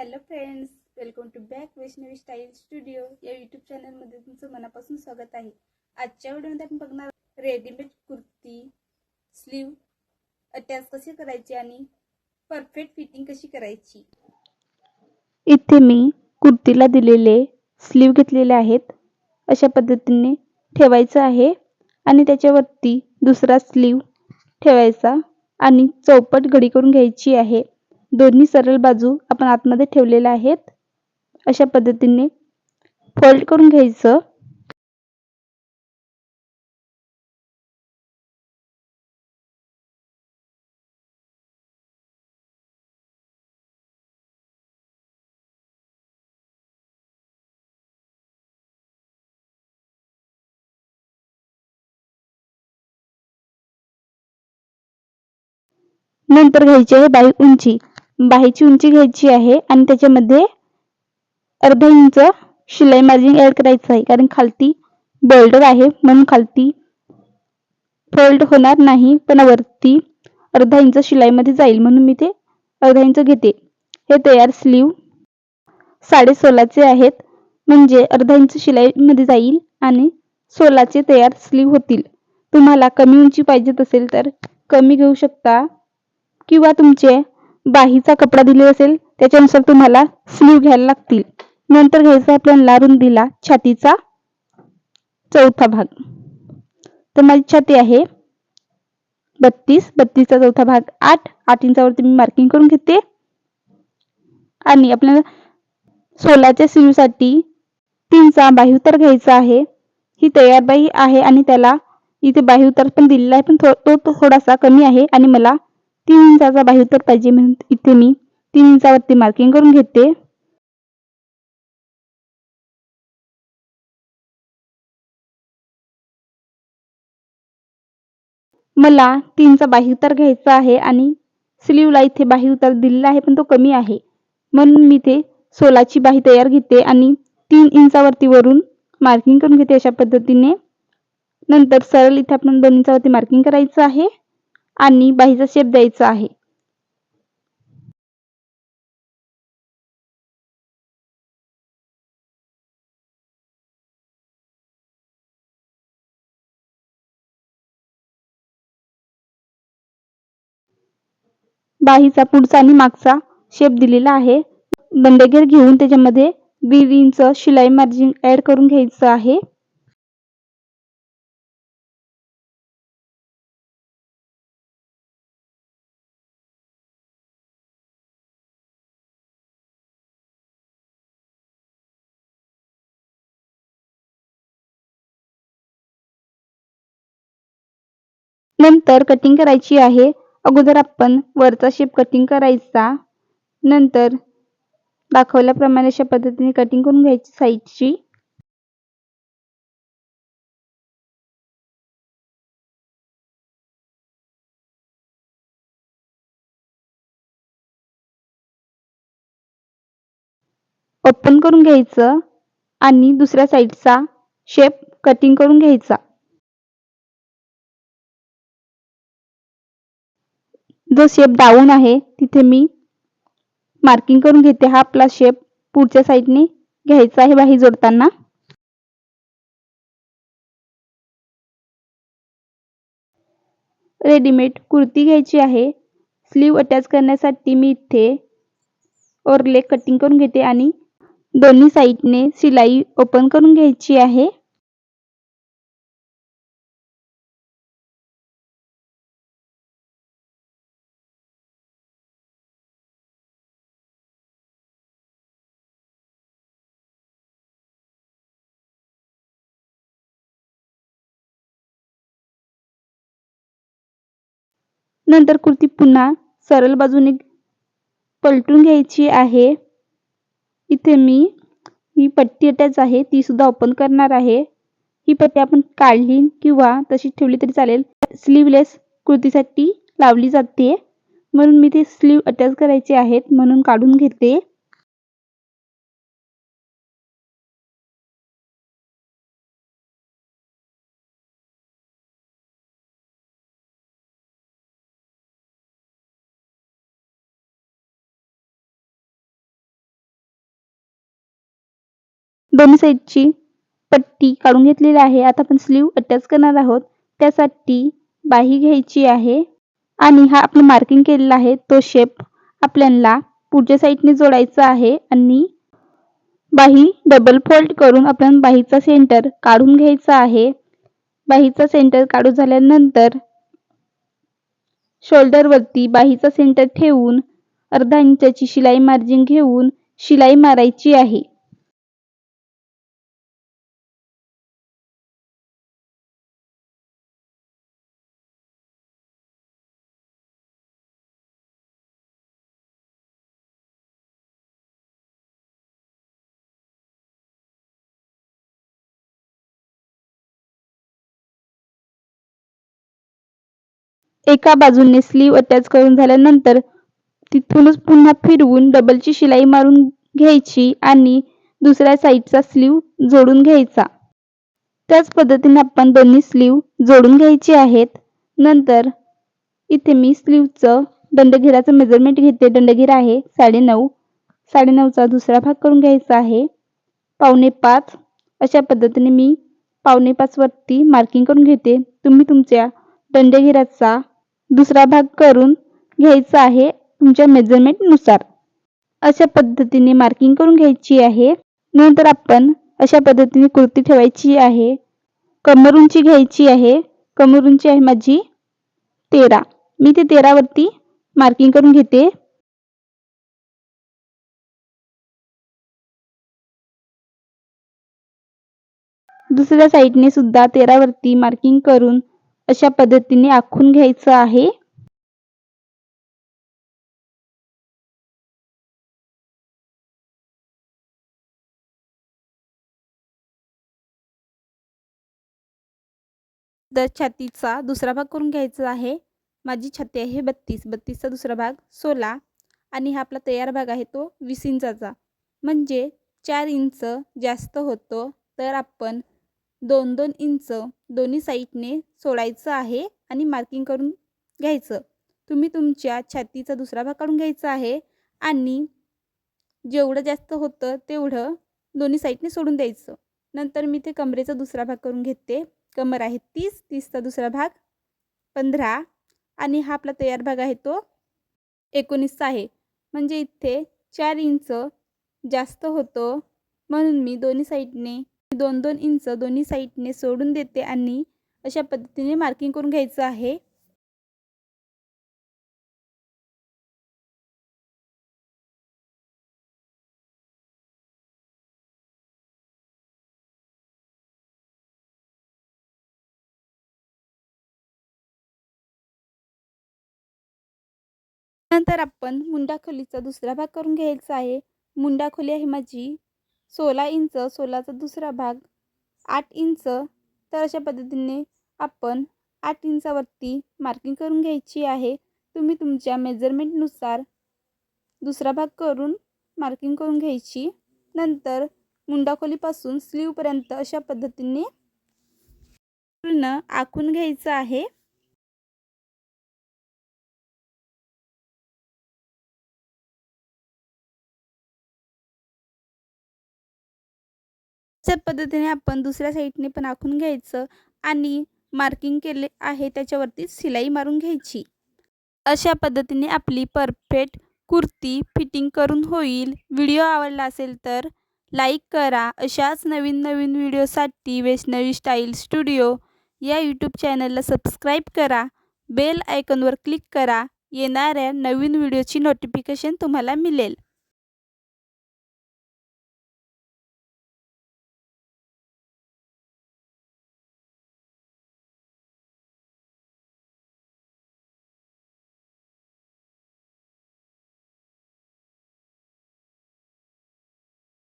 Hello friends welcome to back Vaishnavi style studio या YouTube चॅनलमध्ये तुमचं मनापासून स्वागत आहे. आजच्या व्हिडिओमध्ये आपण बघणार रेडीमेड कुर्ती स्लीव अटॅच कशी करायची आणि परफेक्ट फिटिंग कशी करायची. इथे मी कुर्तीला दिलेले स्लीव घेतलेले आहेत. अशा पद्धतीने ठेवायचं आहे आणि त्याच्यावरती दुसरा स्लीव ठेवायचा आणि चौपट घडी करून घ्यायची आहे. दोन्ही सरळ बाजू आपण आतमध्ये ठेवलेल्या आहेत. अशा पद्धतीने फोल्ड करून घ्यायचं. नंतर घ्यायची आहे बाई उंची. बाहीची उंची घ्यायची आहे आणि त्याच्यामध्ये अर्धा इंच शिलाई मार्जिन ऍड करायचं आहे. कारण खालती बॉर्डर आहे म्हणून खालती फोल्ड होणार नाही पण वरती अर्धा इंच शिलाईमध्ये जाईल. म्हणून मी ते अर्धा इंच घेते. हे तयार स्लीव साडे सोलाचे आहेत. म्हणजे अर्धा इंच शिलाईमध्ये जाईल आणि सोलाचे तयार स्लीव होतील. तुम्हाला कमी उंची पाहिजेत असेल तर कमी घेऊ शकता. किंवा तुमचे बाहीचा कपडा दिले असेल त्याच्यानुसार तुम्हाला स्लीव घ्यायला लागतील. नंतर घ्यायचा आपल्याला रुंदीला छातीचा चौथा भाग. तर माझी छाती आहे बत्तीस बत्तीसचा चौथा भाग आठ आठ इंचावरती मी मार्किंग करून घेते. आणि आपल्याला सोलाच्या स्लीवसाठी तीनचा बाही उतार घ्यायचा आहे. ही तयार बाही आहे आणि त्याला इथे बाही उतार पण दिलेला आहे पण तो थोडासा कमी आहे आणि मला तीन इंचाचा बाही उतार पाहिजे म्हणून इथे मी. तीन इंचावरती मार्किंग करून घेते. मला तीनचा बाही उतार घ्यायचा आहे आणि स्लीवला इथे बाही उतार दिलेला आहे पण तो कमी आहे. म्हणून मी ते सोलाची बाही तयार घेते आणि तीन इंचावरती वरून मार्किंग करून घेते अशा पद्धतीने. नंतर सरळ इथे आपण दोन इंचावरती मार्किंग करायचं आहे. आणि बाहीचा शेप द्यायचा आहे. बाहीचा पुढचा आणि मागचा शेप दिलेला आहे. बंडेगेर घेऊन त्याच्यामध्ये दीड इंच शिलाई मार्जिन ऍड करून घ्यायचं आहे. नंतर कटिंग करायची आहे. अगोदर आपण वरचा शेप कटिंग करायचा. नंतर दाखवल्याप्रमाणे अशा पद्धतीने कटिंग करून घ्यायची साईडची ओपन करून घ्यायचं आणि दुसऱ्या साईडचा शेप कटिंग करून घ्यायचा. जो शेप डाऊन आहे तिथे मी मार्किंग करून घेते हा आपला शेप पुढच्या साईडने घ्यायचा आहे बाही जोडताना. रेडीमेड कुर्ती घ्यायची आहे. स्लीव अटॅच करण्यासाठी मी इथे ओरले कटिंग करून घेते आणि दोन्ही साईडने शिलाई ओपन करून घ्यायची आहे. नंतर कुर्ती पुन्हा सरळ बाजूने पलटून घ्यायची आहे. इथे मी ही पट्टी अटॅच आहे ती सुद्धा ओपन करणार आहे. ही पट्टी आपण काढली किंवा तशी ठेवली तरी चालेल. स्लीवलेस कुर्तीसाठी लावली जाते. म्हणून मी ते स्लीव अटॅच करायचे आहेत म्हणून काढून घेते. दोन्ही साईडची पट्टी काढून घेतलेली आहे. आता आपण स्लीव अटॅच करणार आहोत. त्यासाठी बाही घ्यायची आहे. आणि हा आपण मार्किंग केलेला आहे. तो शेप आपल्याला पुढच्या साईडने जोडायचा आहे. आणि बाही डबल फोल्ड करून आपण बाहीचा सेंटर काढून घ्यायचा आहे. बाहीचा सेंटर काढून झाल्यानंतर शोल्डरवरती बाहीचा सेंटर ठेवून अर्धा इंचाची शिलाई मार्जिन घेऊन शिलाई मारायची आहे. एका बाजूने स्लीव अटॅच करून झाल्यानंतर तिथूनच पुन्हा फिरवून डबलची शिलाई मारून घ्यायची आणि दुसऱ्या साईडचा स्लीव जोडून घ्यायचा. त्याच पद्धतीने आपण दोन्ही स्लीव जोडून घ्यायची आहेत. नंतर इथे मी स्लीवचं दंडघिराचं मेजरमेंट घेते. दंडघिरा आहे साडेनऊ. साडेनऊचा दुसरा भाग करून घ्यायचा आहे. पावणे पाच. अशा पद्धतीने मी पावणे पाचवरती मार्किंग करून घेते. तुम्ही तुमच्या दंडघिराचा दुसरा भाग करून घ्यायचा आहे तुमच्या मेजरमेंटनुसार अशा पद्धतीने मार्किंग करून घ्यायची आहे. नंतर आपण अशा पद्धतीने कुर्ती ठेवायची आहे. कमर उंची घ्यायची आहे. कमर उंची आहे माझी तेरा. मी ते तेरावरती मार्किंग करून घेते. दुसऱ्या साईडने सुद्धा तेरावरती मार्किंग करून अशा पद्धतीने आखून घ्यायचं आहे. तर छातीचा दुसरा भाग करून घ्यायचा आहे. माझी छाती आहे बत्तीस. बत्तीसचा दुसरा भाग सोळा. आणि हा आपला तयार भाग आहे तो वीस इंचाचा. म्हणजे चार इंच जास्त होतो तर आपण दोन दोन इंच दोन्ही साईडने सोडायचं आहे आणि मार्किंग करून घ्यायचं. तुम्ही तुमच्या छातीचा दुसरा भाग काढून घ्यायचा आहे आणि जेवढं जास्त होतं तेवढं दोन्ही साईडने सोडून द्यायचं. नंतर मी ते कमरेचा दुसरा भाग करून घेते. कमर आहे तीस तीसचा दुसरा भाग पंधरा आणि हा आपला तयार भाग आहे तो एकोणीसचा आहे. म्हणजे इथे चार इंच जास्त होतो म्हणून मी दोन्ही साईडने दोन दोन इंच दोन्ही साईडने सोडून देते आणि अशा पद्धतीने मार्किंग करून घ्यायचं आहे. नंतर आपण मुंडा खोलीचा दुसरा भाग करून घ्यायचा आहे. मुंडा खोली आहे माझी. सोळा इंच सोळाचा दुसरा भाग आठ इंच. तर अशा पद्धतीने आपण आठ इंचावरती मार्किंग करून घ्यायची आहे. तुम्ही तुमच्या मेजरमेंटनुसार दुसरा भाग करून मार्किंग करून घ्यायची. नंतर मुंडाखोलीपासून स्लीवपर्यंत अशा पद्धतीने पूर्ण आखून घ्यायचं आहे. अशा पद्धतीने आपण दुसऱ्या साईडने पण आखून घ्यायचं आणि मार्किंग केले आहे त्याच्यावरती शिलाई मारून घ्यायची. अशा पद्धतीने आपली परफेक्ट कुर्ती फिटिंग करून होईल. व्हिडिओ आवडला असेल तर लाईक करा. अशाच नवीन नवीन व्हिडिओसाठी वैष्णवी स्टाईल स्टुडिओ या यूट्यूब चॅनलला सबस्क्राईब करा. बेल आयकॉनवर क्लिक करा. येणाऱ्या नवीन व्हिडिओची नोटिफिकेशन तुम्हाला मिळेल.